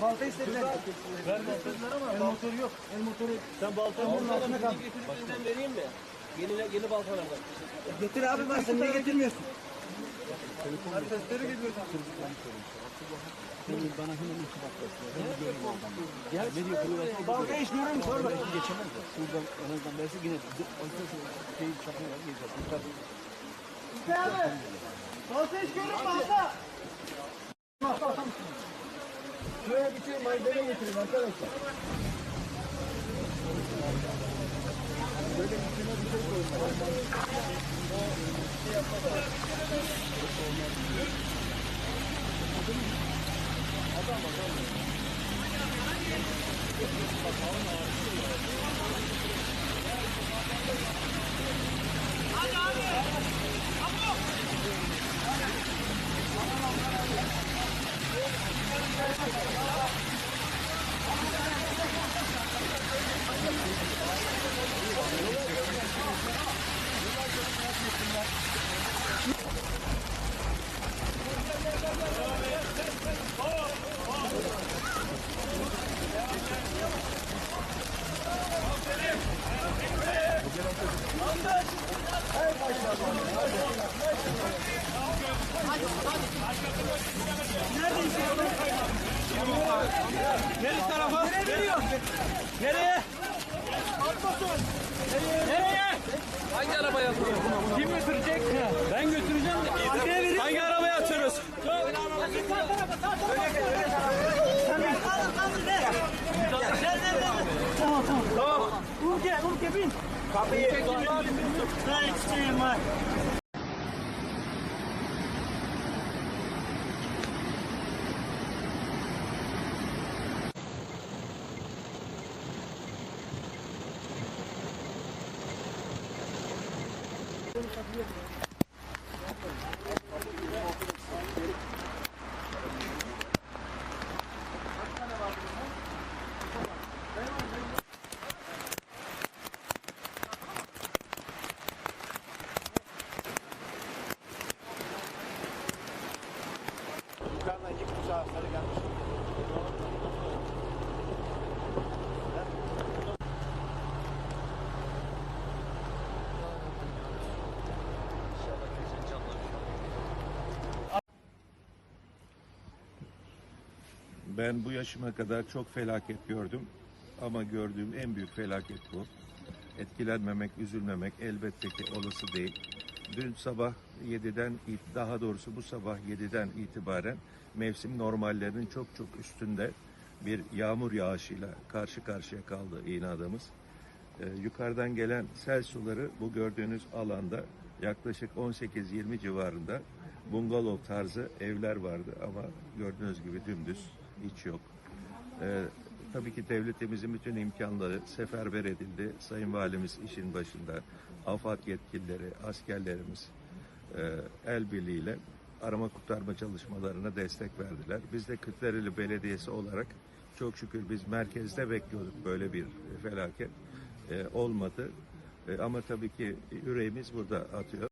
Balta istediler. Ver baltasınlar ama El motoru yok. El motoru. sen baltanı Onun altına kal. getirdiğinden vereyim mi? Yeni, yeni baltalardan. Getir abi ben sen niye getirmiyorsun? Bana hemen irtibat versin. Ben de göreyim oradan. Gel ne diyor. Balta iş görür müsün? Sor Belki geçemez de. Şuradan en azından verse yine oysa şey çapına var geçer. Yukarı Balta iş görür mü balta? Şuraya bir şey malzeme getirin arkadaşlar. Nereye tarafa? Nereye veriyor? Nereye? Nereye? Hangi arabaya atıyoruz? Kim götürecek? Ben götüreceğim. de. Hangi arabaya atıyoruz? Tamam tamam. Tamam. gel oğlum tepin. Kapıyı çekin abi. Ne içeyim ben? Thank you. Yukarıdan iki kutu sağ sarı gelmiş. Ben bu yaşıma kadar çok felaket gördüm ama gördüğüm en büyük felaket bu. Etkilenmemek, üzülmemek elbette ki olası değil. Dün sabah 7'den it- daha doğrusu bu sabah 7'den itibaren mevsim normallerinin çok çok üstünde bir yağmur yağışıyla karşı karşıya kaldı inadımız. Ee, yukarıdan gelen sel suları bu gördüğünüz alanda yaklaşık 18-20 civarında bungalov tarzı evler vardı ama gördüğünüz gibi dümdüz hiç yok. Ee, tabii ki devletimizin bütün imkanları seferber edildi. Sayın Valimiz işin başında, AFAD yetkilileri, askerlerimiz e, el birliğiyle arama kurtarma çalışmalarına destek verdiler. Biz de Kırklareli Belediyesi olarak çok şükür biz merkezde bekliyorduk böyle bir felaket. E, olmadı. E, ama tabii ki yüreğimiz burada atıyor.